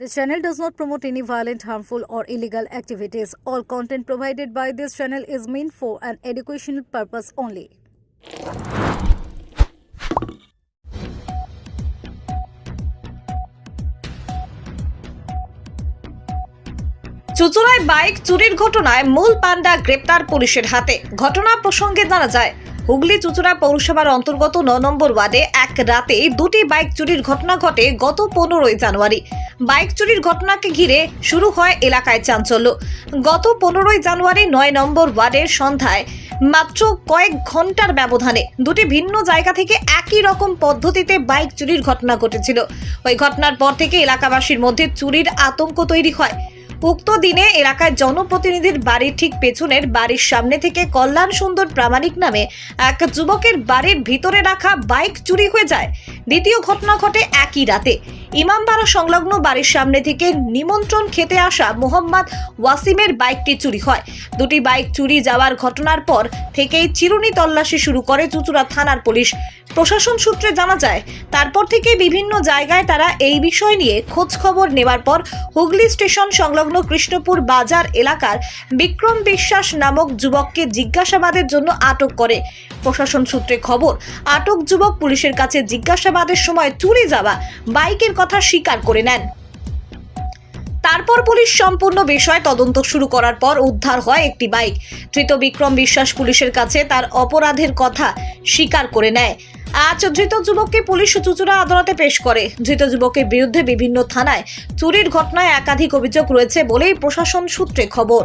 This channel does not promote any violent, harmful, or illegal activities. All content provided by this channel is meant for an educational purpose only. চুচুড়ায় bike চুরির ঘটনায় মূল পান্ডা গ্রেপ্তার পুলিশের হাতে ঘটনা প্রসঙ্গে জানা যায় হুগলি চুচুড়া পৌরসভার অন্তর্গত ন নম্বর ওয়ার্ডে এক রাতে দুটি বাইক চুরির ঘটনা ঘটে গত পনেরোই জানুয়ারি বাইক চুরির ঘটনাকে ঘিরে শুরু হয় এলাকায় চাঞ্চল্য। গত পনেরোই জানুয়ারি নয় নম্বর ওয়ার্ডের সন্ধ্যায় মাত্র কয়েক ঘণ্টার ব্যবধানে দুটি ভিন্ন জায়গা থেকে একই রকম পদ্ধতিতে বাইক চুরির ঘটনা ঘটেছিল। ওই ঘটনার পর থেকে এলাকাবাসীর মধ্যে চুরির আতঙ্ক তৈরি হয়। উক্ত দিনে এলাকায় জনপ্রতিনিধির বাড়ির ঠিক পেছনের বাড়ির সামনে থেকে কল্যাণ সুন্দর প্রামাণিক নামে এক যুবকের বাড়ির ভিতরে রাখা বাইক চুরি হয়ে যায়। দ্বিতীয় ঘটনা ঘটে একই রাতে। ইমামবাড়া সংলগ্ন বাড়ির সামনে থেকে নিমন্ত্রণ খেতে আসা মোহাম্মদ ওয়াসিমের বাইকটি চুরি হয়। দুটি বাইক চুরি যাওয়ার ঘটনার পর থেকেই চিরুনি তল্লাশি শুরু করে চুচুড়া থানার পুলিশ। প্রশাসন সূত্রে জানা যায়, তারপর থেকে বিভিন্ন জায়গায় তারা এই বিষয় নিয়ে খোঁজ খবর নেওয়ার পর হুগলি স্টেশন সংলগ্ন কৃষ্ণপুর বাজার এলাকার বিক্রম বিশ্বাস নামক যুবককে জিজ্ঞাসাবাদের জন্য আটক করে। প্রশাসন সূত্রে খবর, আটক যুবক পুলিশের কাছে জিজ্ঞাসাবাদের সময় চুরি যাওয়া বাইকের কথা স্বীকার করে নেন। তারপর পুলিশ সম্পূর্ণ বিষয় তদন্ত শুরু করার পর উদ্ধার হয় একটি বাইক। ধৃত বিক্রম বিশ্বাস পুলিশের কাছে তার অপরাধের কথা স্বীকার করে নেয়। আজ ধৃত যুবককে পুলিশ চুচুড়া আদালতে পেশ করে। ধৃত যুবকের বিরুদ্ধে বিভিন্ন থানায় চুরির ঘটনায় একাধিক অভিযোগ রয়েছে বলেই প্রশাসন সূত্রে খবর।